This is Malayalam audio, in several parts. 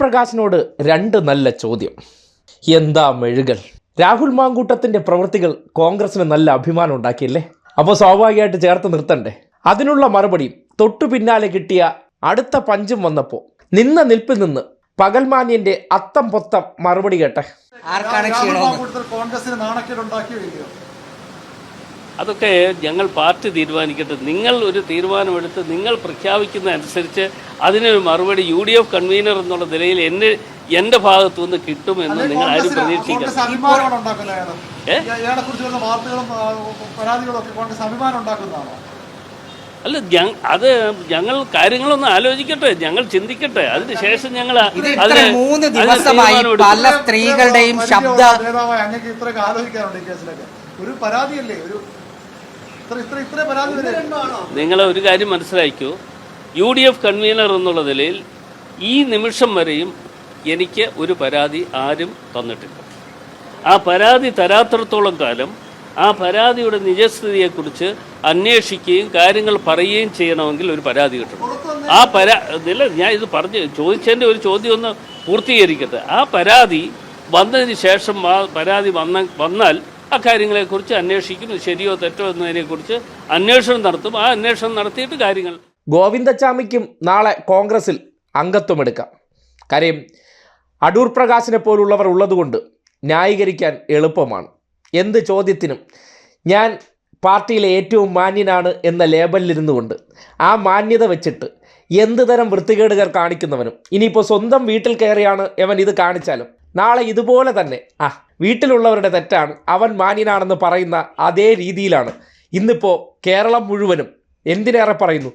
പ്രകാശിനോട് രണ്ട് നല്ല ചോദ്യം. എന്താ മെഴുകൽ? രാഹുൽ മാങ്കൂട്ടത്തിന്റെ പ്രവൃത്തികൾ കോൺഗ്രസിന് നല്ല അഭിമാനം ഉണ്ടാക്കിയല്ലേ? അപ്പോൾ സ്വാഭാവികമായിട്ട് ചേർത്ത് നിർത്തണ്ടേ? അതിനുള്ള മറുപടി തൊട്ടു പിന്നാലെ കിട്ടിയ അടുത്ത പഞ്ചും വന്നപ്പോൾ നിന്ന നിൽപ്പിൽ നിന്ന് പകൽമാന്യന്റെ അത്തം പൊത്തം മറുപടി കേട്ടെ. ആർക്കാണ് കോൺഗ്രസിന് നാണക്കേട് ഉണ്ടാക്കിയോ ഇല്ലയോ? അതൊക്കെ ഞങ്ങൾ പാർട്ടി തീരുമാനിക്കട്ടെ നിങ്ങൾ ഒരു തീരുമാനമെടുത്ത് നിങ്ങൾ പ്രഖ്യാപിക്കുന്ന അനുസരിച്ച് അതിനൊരു മറുപടി യു ഡി എഫ് കൺവീനർ എന്നുള്ള നിലയിൽ എന്നെ എന്റെ ഭാഗത്തു നിന്ന് കിട്ടുമെന്ന് നിങ്ങൾ ആരും ഉണ്ടാക്കുന്നതാണോ അല്ല അത് ഞങ്ങൾ കാര്യങ്ങളൊന്ന് ആലോചിക്കട്ടെ ഞങ്ങൾ ചിന്തിക്കട്ടെ അതിന് ശേഷം ഞങ്ങൾ മൂന്ന് ദിവസമായി പല സ്ത്രീകളുടെയും ശബ്ദ നേതാവായി അങ്ങേക്ക് ഇത്രയൊക്കെ ആലോചിക്കാറുണ്ട് ഈ കേസിലൊക്കെ ഒരു പരാതിയല്ലേ ഒരു ഇത്ര ഇത്ര ഇത്ര പരാതി വരെ നിങ്ങൾ ഒരു കാര്യം മനസ്സിലാക്കൂ യു ഡി എഫ് കൺവീനർ എന്നുള്ള നിലയിൽ ഈ നിമിഷം വരെയും എനിക്ക് ഒരു പരാതി ആരും തന്നിട്ടില്ല. ആ പരാതി തരാത്രത്തോളം കാലം ആ പരാതിയുടെ നിജസ്ഥിതിയെക്കുറിച്ച് അന്വേഷിക്കുകയും കാര്യങ്ങൾ പറയുകയും ചെയ്യണമെങ്കിൽ ഒരു പരാതി കിട്ടണം. ആ പരാ ഇല്ല ഞാൻ ഇത് പറഞ്ഞ് ചോദിച്ചതിന്റെ ഒരു ചോദ്യം ഒന്ന് പൂർത്തീകരിക്കട്ടെ. ആ പരാതി വന്നതിന് ശേഷം പരാതി വന്ന വന്നാൽ ആ കാര്യങ്ങളെക്കുറിച്ച് അന്വേഷിക്കും ശരിയോ തെറ്റോ എന്നതിനെക്കുറിച്ച് അന്വേഷണം നടത്തും. ആ അന്വേഷണം നടത്തിയിട്ട് കാര്യങ്ങൾ ഗോവിന്ദച്ചാമിക്കും നാളെ കോൺഗ്രസിൽ അംഗത്വമെടുക്കാം. കാര്യം അടൂർ പ്രകാശിനെ പോലുള്ളവർ ഉള്ളതുകൊണ്ട് ന്യായീകരിക്കാൻ എളുപ്പമാണ്. എന്ത് ചോദ്യത്തിനും ഞാൻ പാർട്ടിയിലെ ഏറ്റവും മാന്യനാണ് എന്ന ലേബലിലിരുന്നു കൊണ്ട് ആ മാന്യത വെച്ചിട്ട് എന്ത് തരം വൃത്തികേടുകൾ കാണിക്കുന്നവനും ഇനിയിപ്പോൾ സ്വന്തം വീട്ടിൽ കയറിയാണ് അവൻ ഇത് കാണിച്ചാലും. നാളെ ഇതുപോലെ തന്നെ. ആ വീട്ടിലുള്ളവരുടെ തെറ്റാണ്. അവൻ മാന്യനാണെന്ന് പറയുന്ന അതേ രീതിയിലാണ്. ഇന്നിപ്പോൾ കേരളം മുഴുവനും എന്തിനേറെ പറയുന്നു?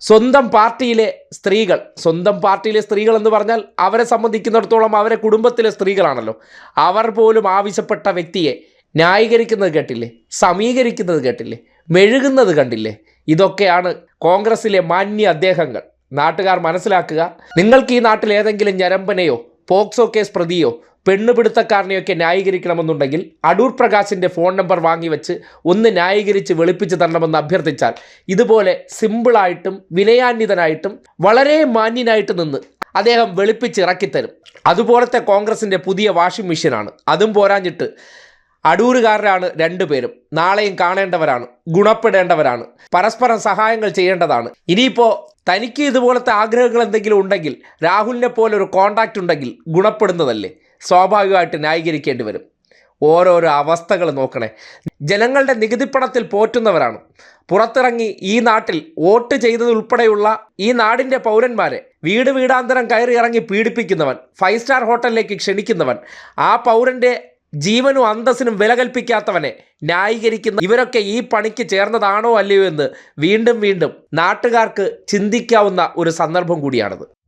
സ്വന്തം പാർട്ടിയിലെ സ്ത്രീകൾ സ്വന്തം പാർട്ടിയിലെ സ്ത്രീകൾ എന്ന് പറഞ്ഞാൽ അവരെ സംബന്ധിക്കുന്നിടത്തോളം അവരെ കുടുംബത്തിലെ സ്ത്രീകളാണല്ലോ. അവർ പോലും ആവശ്യപ്പെട്ട വ്യക്തിയെ ന്യായീകരിക്കുന്നത് കേട്ടില്ലേ? സമീകരിക്കുന്നത് കേട്ടില്ലേ? മെഴുകുന്നത് കണ്ടില്ലേ? ഇതൊക്കെയാണ് കോൺഗ്രസിലെ മാന്യ അദ്ദേഹങ്ങൾ. നാട്ടുകാർ മനസ്സിലാക്കുക. നിങ്ങൾക്ക് ഈ നാട്ടിൽ ഏതെങ്കിലും ഞരമ്പനെയോ പോക്സോ കേസ് പ്രതിയോ? പെണ്ണുപിടുത്തക്കാരനെയൊക്കെ ന്യായീകരിക്കണമെന്നുണ്ടെങ്കിൽ അടൂർ പ്രകാശിന്റെ ഫോൺ നമ്പർ വാങ്ങിവെച്ച് ഒന്ന് ന്യായീകരിച്ച് വെളുപ്പിച്ച് തരണമെന്ന് അഭ്യർത്ഥിച്ചാൽ ഇതുപോലെ സിമ്പിളായിട്ടും വിനയാന്വിതനായിട്ടും വളരെ മാന്യനായിട്ട് നിന്ന് അദ്ദേഹം വെളുപ്പിച്ച് ഇറക്കിത്തരും. അതുപോലത്തെ കോൺഗ്രസിന്റെ പുതിയ വാഷിംഗ് മെഷീനാണ്. അതും പോരാഞ്ഞിട്ട് അടൂരുകാരനാണ് രണ്ടുപേരും. നാളെയും കാണേണ്ടവരാണ് ഗുണപ്പെടേണ്ടവരാണ് പരസ്പരം സഹായങ്ങൾ ചെയ്യേണ്ടതാണ്. ഇനിയിപ്പോൾ തനിക്ക് ഇതുപോലത്തെ ആഗ്രഹങ്ങൾ എന്തെങ്കിലും ഉണ്ടെങ്കിൽ രാഹുലിനെ പോലെ ഒരു കോണ്ടാക്റ്റ് ഉണ്ടെങ്കിൽ ഗുണപ്പെടുന്നതല്ലേ? സ്വാഭാവികമായിട്ട് ന്യായീകരിക്കേണ്ടി വരും. ഓരോരോ അവസ്ഥകൾ നോക്കണേ. ജനങ്ങളുടെ നികുതിപ്പണത്തിൽ പോറ്റുന്നവരാണ്. പുറത്തിറങ്ങി ഈ നാട്ടിൽ വോട്ട് ചെയ്തതുൾപ്പെടെയുള്ള ഈ നാടിന്റെ പൗരന്മാരെ വീട് വീടാന്തരം കയറി ഇറങ്ങി പീഡിപ്പിക്കുന്നവൻ ഫൈവ് സ്റ്റാർ ഹോട്ടലിലേക്ക് ക്ഷണിക്കുന്നവൻ ആ പൗരന്റെ ജീവനും അന്തസ്സിനും വില കൽപ്പിക്കാത്തവനെ ന്യായീകരിക്കുന്ന ഇവരൊക്കെ ഈ പണിക്ക് ചേർന്നതാണോ അല്ലയോ എന്ന് വീണ്ടും വീണ്ടും നാട്ടുകാർക്ക് ചിന്തിക്കാവുന്ന ഒരു സന്ദർഭം കൂടിയാണിത്.